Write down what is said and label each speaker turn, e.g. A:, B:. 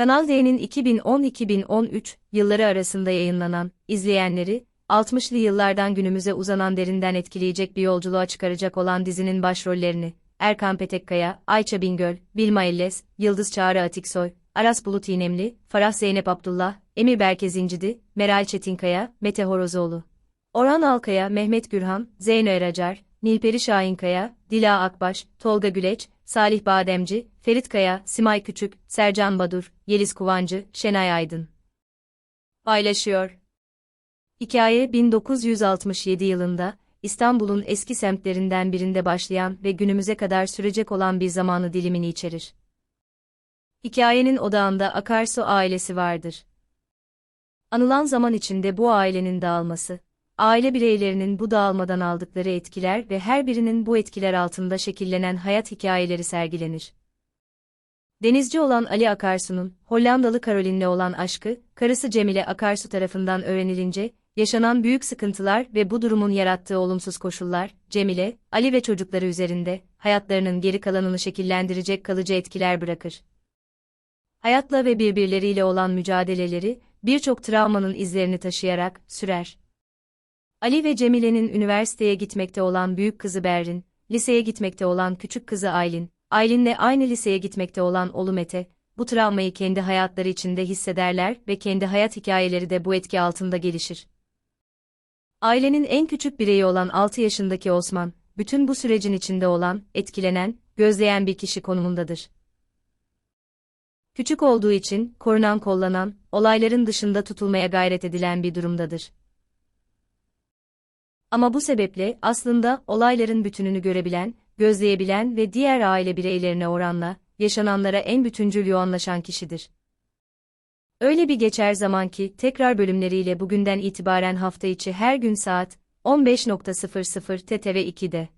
A: Kanal D'nin 2010-2013 yılları arasında yayınlanan, izleyenleri, 60'lı yıllardan günümüze uzanan derinden etkileyecek bir yolculuğa çıkaracak olan dizinin başrollerini, Erkan Petekkaya, Ayça Bingöl, Bilma Elles, Yıldız Çağrı Atiksoy, Aras Bulut İynemli, Farah Zeynep Abdullah, Emir Berke Zincidi, Meral Çetinkaya, Mete Horozoğlu. Orhan Alkaya, Mehmet Gürhan, Zeyno Eracar, Nilperi Şahinkaya, Dila Akbaş, Tolga Güleç, Salih Bademci, Ferit Kaya, Simay Küçük, Sercan Badur, Yeliz Kuvancı, Şenay Aydın. Paylaşıyor. Hikaye 1967 yılında, İstanbul'un eski semtlerinden birinde başlayan ve günümüze kadar sürecek olan bir zamanı dilimini içerir. Hikayenin odağında Akarsu ailesi vardır. Anılan zaman içinde bu ailenin dağılması, aile bireylerinin bu dağılmadan aldıkları etkiler ve her birinin bu etkiler altında şekillenen hayat hikayeleri sergilenir. Denizci olan Ali Akarsu'nun, Hollandalı Carolin'le olan aşkı, karısı Cemile Akarsu tarafından öğrenilince, yaşanan büyük sıkıntılar ve bu durumun yarattığı olumsuz koşullar, Cemile, Ali ve çocukları üzerinde, hayatlarının geri kalanını şekillendirecek kalıcı etkiler bırakır. Hayatla ve birbirleriyle olan mücadeleleri, birçok travmanın izlerini taşıyarak, sürer. Ali ve Cemile'nin üniversiteye gitmekte olan büyük kızı Berrin, liseye gitmekte olan küçük kızı Aylin, Aylin'le aynı liseye gitmekte olan oğlu Mete, bu travmayı kendi hayatları içinde hissederler ve kendi hayat hikayeleri de bu etki altında gelişir. Ailenin en küçük bireyi olan 6 yaşındaki Osman, bütün bu sürecin içinde olan, etkilenen, gözleyen bir kişi konumundadır. Küçük olduğu için, korunan kollanan, olayların dışında tutulmaya gayret edilen bir durumdadır. Ama bu sebeple aslında olayların bütününü görebilen, gözleyebilen ve diğer aile bireylerine oranla yaşananlara en bütüncül yoğunlaşan kişidir. Öyle bir geçer zaman ki tekrar bölümleriyle bugünden itibaren hafta içi her gün saat 15.00 TTV 2'de